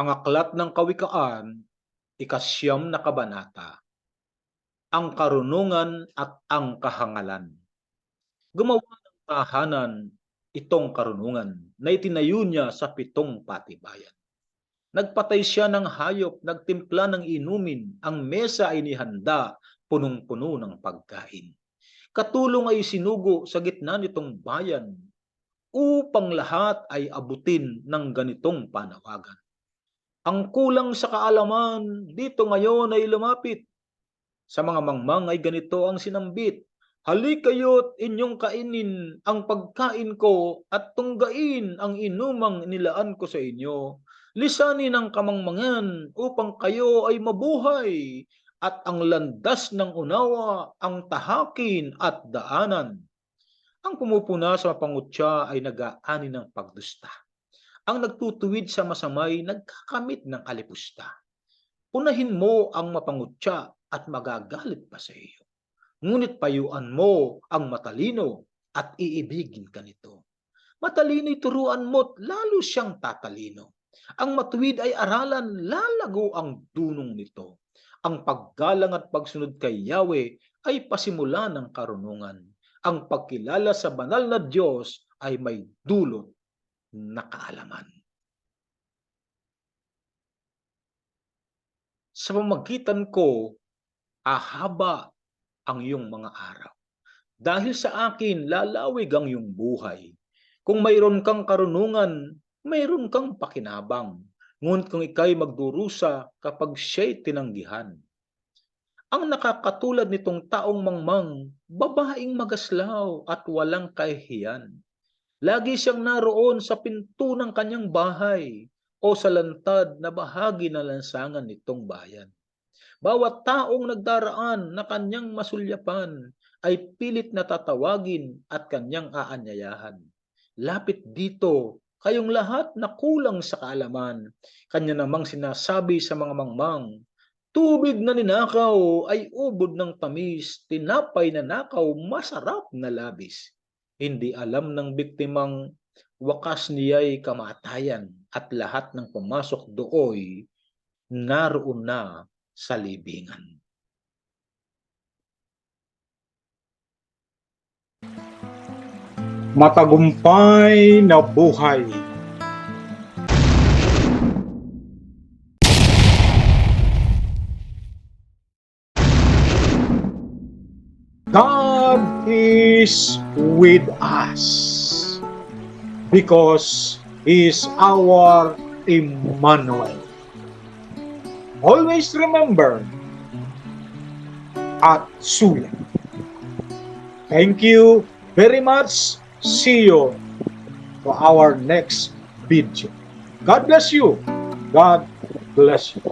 Ang aklat ng kawikaan, ikasyam na kabanata. Ang karunungan at ang kahangalan. Gumawa ng tahanan itong karunungan na itinayo niya sa pitong patibayan. Nagpatay siya ng hayop, nagtimpla ng inumin, ang mesa ay nihanda, punong-puno ng pagkain. Katulong ay sinugo sa gitna nitong bayan, upang lahat ay abutin ng ganitong panawagan. Ang kulang sa kaalaman dito ngayon ay lumapit. Sa mga mangmang ay ganito ang sinambit. Halik kayo't inyong kainin ang pagkain ko at tunggain ang inumang nilaan ko sa inyo. Lisanin ang kamangmangan upang kayo ay mabuhay at ang landas ng unawa ang tahakin at daanan. Ang pumupuna sa pangutya ay nag-aani ng pagdusta. Ang nagtutuwid sa masamay nagkakamit ng alipusta. Punahin mo ang mapangutya at magagalit pa sa iyo. Ngunit payuan mo ang matalino at iibigin ka nito. Matalino'y turuan mo't lalo siyang tatalino. Ang matuwid ay aralan, lalago ang dunong nito. Ang paggalang at pagsunod kay Yahweh ay pasimula ng karunungan. Ang pagkilala sa banal na Diyos ay may dulot na kaalaman. Sa pamagitan ko, ahaba ang iyong mga araw. Dahil sa akin, lalawig ang iyong buhay. Kung mayroon kang karunungan, mayroon kang pakinabang. Ngunit kung ikay magdurusa kapag siya'y tinanggihan. Ang nakakatulad nitong taong mangmang, babaeng magaslaw at walang kahihiyan. Lagi siyang naroon sa pinto ng kanyang bahay o sa lantad na bahagi ng lansangan nitong bayan. Bawat taong nagdaraan na kanyang masulyapan ay pilit na tatawagin at kanyang aanyayahan. Lapit dito, kayong lahat na kulang sa kaalaman. Kanya namang sinasabi sa mga mangmang, Tubig na ninakaw ay ubod ng tamis, tinapay na nakaw masarap na labis. Hindi alam ng biktimang wakas niya'y kamatayan at lahat ng pumasok dooy naroon na sa libingan. Matagumpay na buhay. God is with us because He is our Emmanuel. Always remember at Suya. Thank you very much. See you for our next video. God bless you. God bless you.